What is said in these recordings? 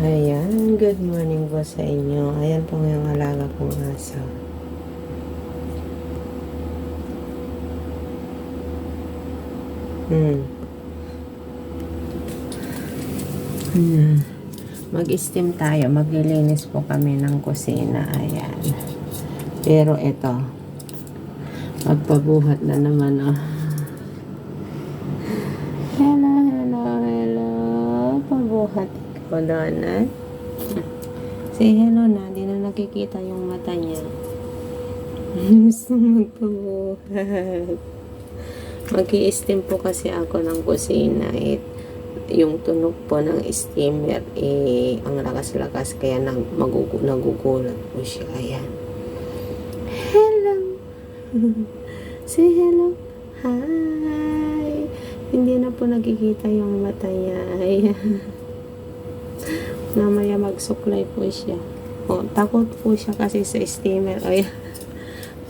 Ayan, good morning po sa inyo. Ayan po yung alaga kong aso. Hmm. Hmm. Mag-steam tayo. Maglilinis po kami ng kusina. Ayan. Pero ito, magpabuhat na naman oh. Hello, hello, hello. Pabuhat doon, Say hello na, di na nakikita yung mata niya. Gusto magpabuhat. mag steam po kasi ako ng kusina. It, yung tunog po ng steamer, eh, ang lakas-lakas, kaya nag, magugu, nagugulat po siya. Ayan. Hello. Say hello. Hi. Hindi na po nakikita yung mata niya. Ayan. Mamaya magsuklay po siya. O, takot po siya kasi sa steamer. Ayan.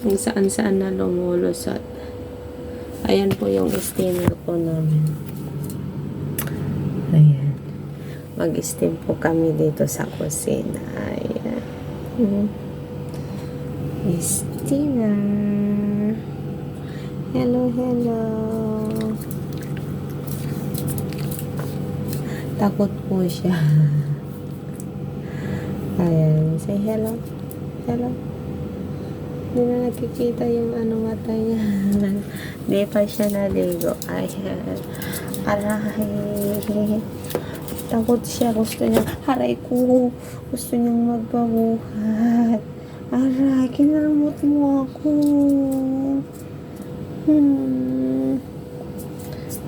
Kung saan-saan na lumulusot. Ayan po yung steamer po namin. Ayan. Mag-steam po kami dito sa kusina. Ayan. Hmm. Steamer. Hello, hello. Takot po siya. Ayan. Say hello. Hello. Hindi na nakikita yung ano mata niya. Hindi pa siya naligo. Ayan. Aray. Takot siya. Gusto niya. Haray ko. Gusto niyang magpabuhat. Aray. Kinalmot mo ako. Hmm.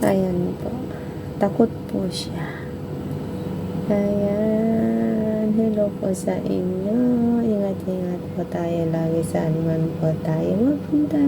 Ayan po. Takot po siya. Ayan. Hello po sa inyo. Ingat-ingat po tayo lagi saan man po tayo magpunta.